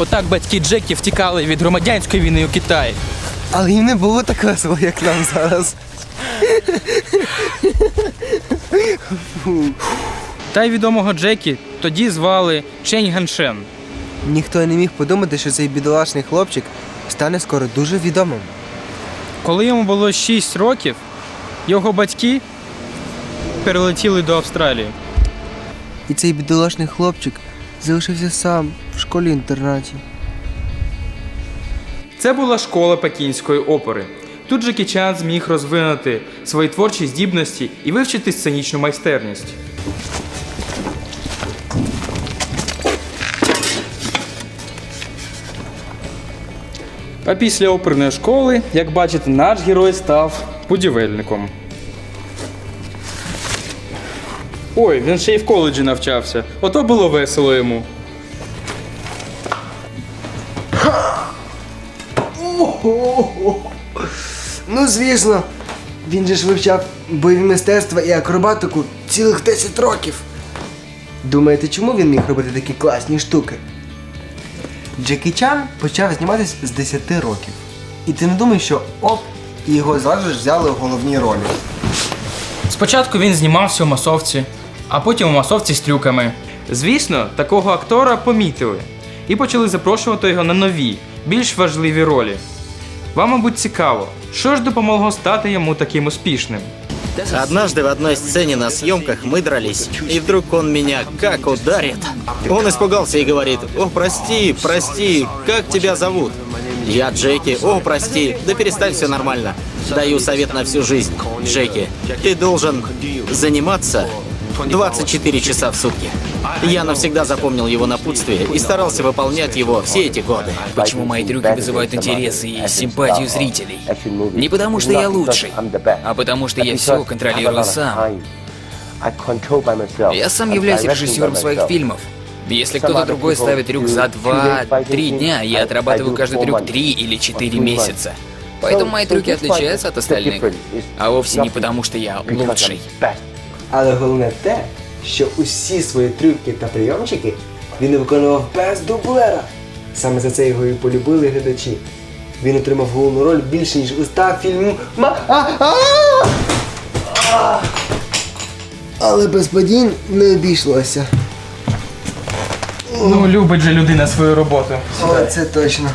Отак батьки Джекі втікали від громадянської війни у Китаї. Але їм не було так весело, як нам зараз. Та й відомого Джекі тоді звали Чень Ганшен. Ніхто й не міг подумати, що цей бідолашний хлопчик стане скоро дуже відомим. Коли йому було 6 років, його батьки перелетіли до Австралії. І цей бідолашний хлопчик залишився сам в школі-інтернаті. Це була школа пекінської опери. Тут Джекі Чан зміг розвинути свої творчі здібності і вивчити сценічну майстерність. А після оперної школи, як бачите, наш герой став будівельником. Ой, він ще й в коледжі навчався. Ото було весело йому. Ну, звісно, він же ж вивчав бойові мистецтва і акробатику цілих 10 років. Думаєте, чому він міг робити такі класні штуки? Джекі Чан почав зніматись з 10 років. І ти не думаєш, що оп, і його зразу ж взяли в головній ролі. Спочатку він знімався у масовці, а потім у масовці з трюками. Звісно, такого актора помітили і почали запрошувати його на нові, більш важливі ролі. Вам, мабуть, цікаво, що ж допомогло стати йому таким успішним. Однажды в одной сцене на съемках мы дрались, и вдруг он меня как ударит. Он испугался и говорит, «О, прости, прости, как тебя зовут?» Я Джеки, «О, прости, да перестань, все нормально». Даю совет на всю жизнь. Джеки, ты должен заниматься 24 часа в сутки. Я навсегда запомнил его напутствие и старался выполнять его все эти годы. Почему мои трюки вызывают интерес и симпатию зрителей? Не потому, что я лучший, а потому, что я все контролирую сам. Я сам являюсь режиссером своих фильмов. Если кто-то другой ставит трюк за 2-3 дня, я отрабатываю каждый трюк 3 или 4 месяца. Поэтому мои трюки отличаются от остальных. А вовсе не потому, что я лучший. Але головне те, що усі свої трюки та прийомчики він виконував без дублера. Саме за це його і полюбили глядачі. Він отримав головну роль більше, ніж у ста! А! Але без падінь не обійшлося. Ну, любить же людина свою роботу. О, це точно.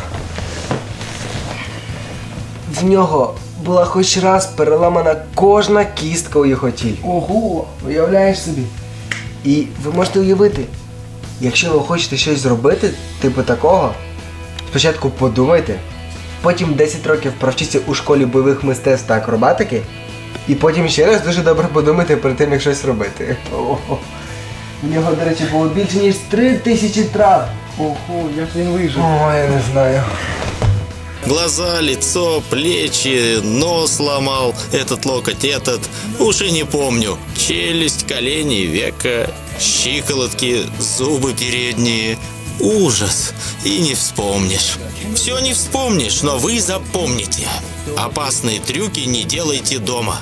В нього була хоч раз переламана кожна кістка у його тілі. Ого! Уявляєш собі? І ви можете уявити, якщо ви хочете щось зробити, типу такого, спочатку подумайте, потім 10 років провчіться у школі бойових мистецтв та акробатики, і потім ще раз дуже добре подумайте перед тим, як щось робити. Ого. У нього, до речі, було більше ніж 3 тисячі трав. Ого, як він вижив. О, я не знаю. Глаза, лицо, плечи, нос ломал, этот локоть, этот. Уж и не помню. Челюсть, колени, века, щиколотки, зубы передние. Ужас. И не вспомнишь. Все не вспомнишь, но вы запомните. Опасные трюки не делайте дома.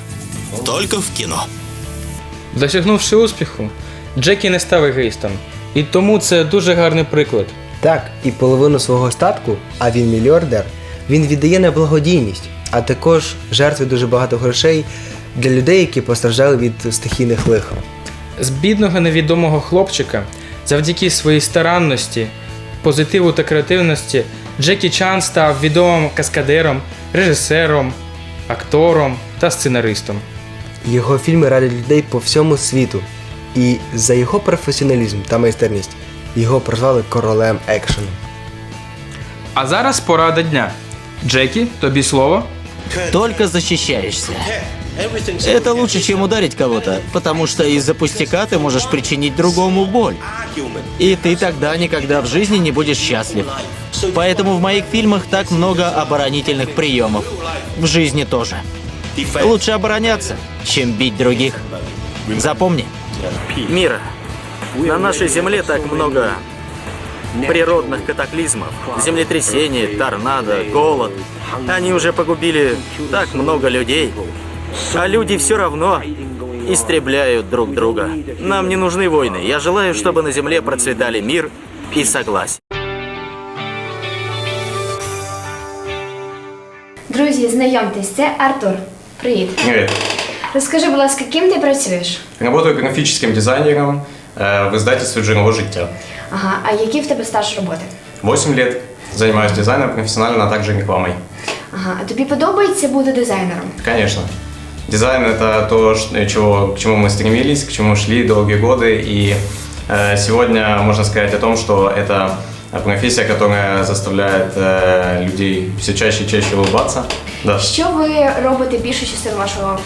Только в кино. Досягнувши успіху, Джекі не став егоїстом. І тому це дуже гарний приклад. Так, і половину свого статку, а він мільярдер, він віддає на благодійність, а також жертвує дуже багато грошей для людей, які постраждали від стихійних лих. З бідного невідомого хлопчика, завдяки своїй старанності, позитиву та креативності, Джекі Чан став відомим каскадером, режисером, актором та сценаристом. Його фільми радять людей по всьому світу. І за його професіоналізм та майстерність його прозвали королем екшену. А зараз порада дня. Джекі, тобі слово. Только защищаешься. Это лучше, чем ударить кого-то, потому что из-за пустяка ты можешь причинить другому боль. И ты тогда никогда в жизни не будешь счастлив. Поэтому в моих фильмах так много оборонительных приемов. В жизни тоже. Лучше обороняться, чем бить других. Запомни. Мира. На нашей земле так много природных катаклизмов. Землетрясений, торнадо, голод. Они уже погубили так много людей. А люди все равно истребляют друг друга. Нам не нужны войны. Я желаю, чтобы на Земле процветали мир и согласие. Друзі, знайомтесь, це Артур. Привіт. Привет. Розкажи, будь ласка, ким ти працюєш? Работаю графическим дизайнером э, в издательстве «Джерело життя». Ага, а який в тебе стаж роботи? 8 лет. Занимаюсь дизайном профессионально, а также рекламой. Ага, а тобі подобається бути дизайнером? Конечно. Дизайн – это то, ш- чего, к чему мы стремились, к чему шли долгие годы. И э, сегодня можно сказать о том, что это профессия, которая заставляет э, людей все чаще и чаще улыбаться. Да. Що ви робите більшу частину вашого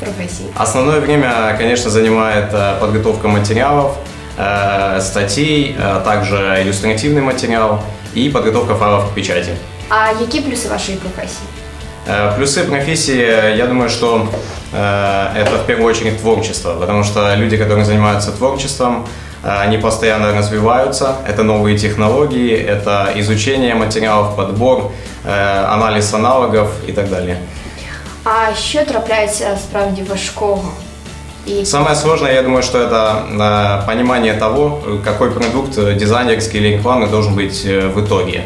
професії? Основное время, конечно, занимает э, подготовка материалов, э, статей, а также иллюстративный материал и подготовка файлов к печати. А які плюси вашої професії? Э, Плюсы профессии, я думаю, что э, это в первую очередь творчество, потому что люди, которые занимаются творчеством, э, они постоянно развиваются, это новые технологии, это изучение материалов, подбор, э, анализ аналогов и так далее. А що трапляється справді важкого? І Самое сложное, я думаю, что это э, понимание того, какой продукт э, дизайнерский или рекламный должен быть э, в итоге.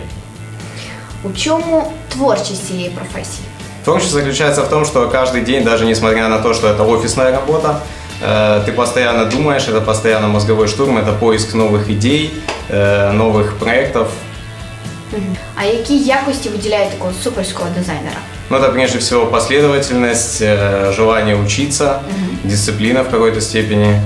у чому творчість цієї професії? Творчество заключается в том, что каждый день, даже несмотря на то, что это офисная работа, э, ты постоянно думаешь, это постоянно мозговой штурм, это поиск новых идей, э, новых проектов. А які якості виділяє такого суперського дизайнера? Ну, это прежде всего последовательность, э, желание учиться, дисциплина в какой-то степени.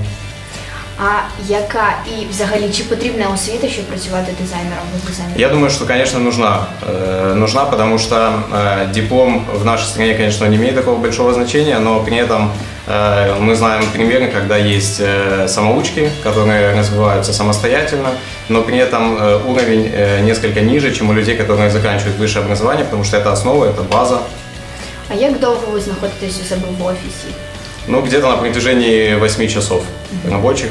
А яка і взагалі чи потрібна освіта, щоб працювати дизайнером ви дизайнером? Я думаю, что, конечно, нужна. Э, нужна, потому что э, диплом в нашей стране, конечно, не имеет такого большого значения, но при этом э, мы знаем примеры, когда есть э, самоучки, которые развиваются самостоятельно, но при этом э, уровень э, несколько ниже, чем у людей, которые заканчивают высшее образование, потому что это основа, это база. А як довго ви знаходитесь у себе в офісі? Ну, где-то на протяжении 8 часов рабочих.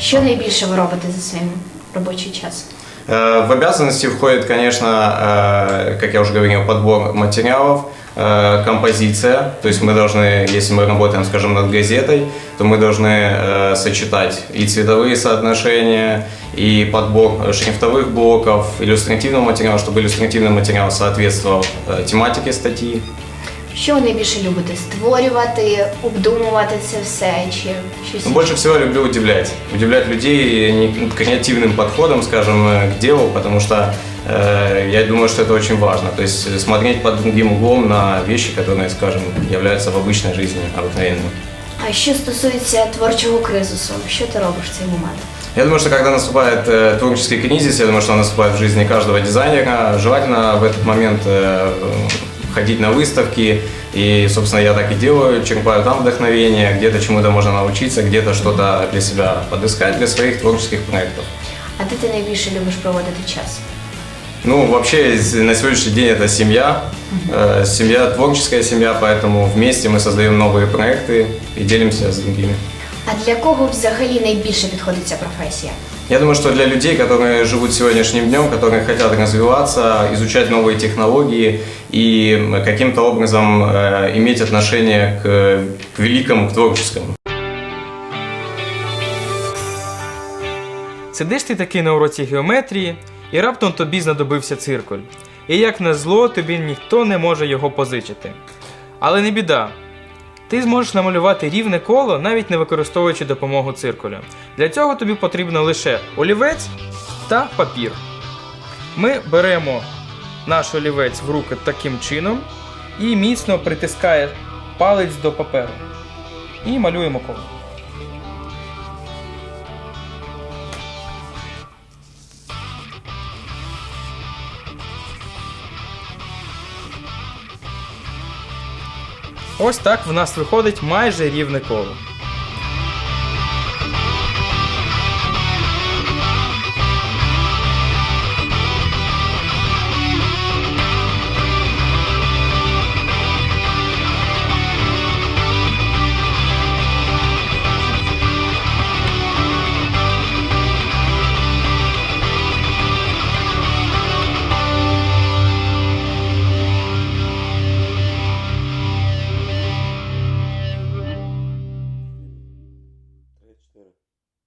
Що найбільше ви робите за своїм робочий час? Э, В обязанности входит, конечно, э, как я уже говорил, подбор материалов, э, композиция. То есть мы должны, если мы работаем, скажем, над газетой, то мы должны сочетать и цветовые соотношения, и подбор шрифтовых блоков, иллюстративного материала, чтобы иллюстративный материал соответствовал тематике статьи. Що ви найбільше любите? Створювати, обдумувати це все чи щось? Но больше всего люблю удивлять. Удивлять людей не- креативным подходом, скажем, э, к делу, потому что э, я думаю, что это очень важно. То есть смотреть под другим углом на вещи, которые, скажем, являются в обычной жизни обыкновенными. А що стосується творчого кризису, що ти робиш в цей момент? Я думаю, что когда наступает э, творческий кризис, я думаю, что он наступает в жизни каждого дизайнера, желательно в этот момент э, ходить на выставки, и, собственно, я так и делаю, черпаю там вдохновение, где-то чему-то можно научиться, где-то что-то для себя подыскать для своих творческих проектов. А де ти найбільше любиш проводити час? Ну, вообще, на сегодняшний день это семья. Э, Семья, творческая семья, поэтому вместе мы создаем новые проекты и делимся с другими. А для кого взагалі найбільше підходить ця професія? Я думаю, что для людей, которые живут сегодняшним днем, которые хотят развиваться, изучать новые технологии и м, каким-то образом э, иметь отношение к, к великому, к творческому. Сидиш ти таки на уроці геометрії, і раптом тобі знадобився циркуль. І як на зло, тобі ніхто не може його позичити. Але не біда. ти зможеш намалювати рівне коло, навіть не використовуючи допомогу циркуля. Для цього тобі потрібно лише олівець та папір. Ми беремо наш олівець в руки таким чином і міцно притискає палець до паперу. І малюємо коло. Ось так в нас виходить майже рівне коло.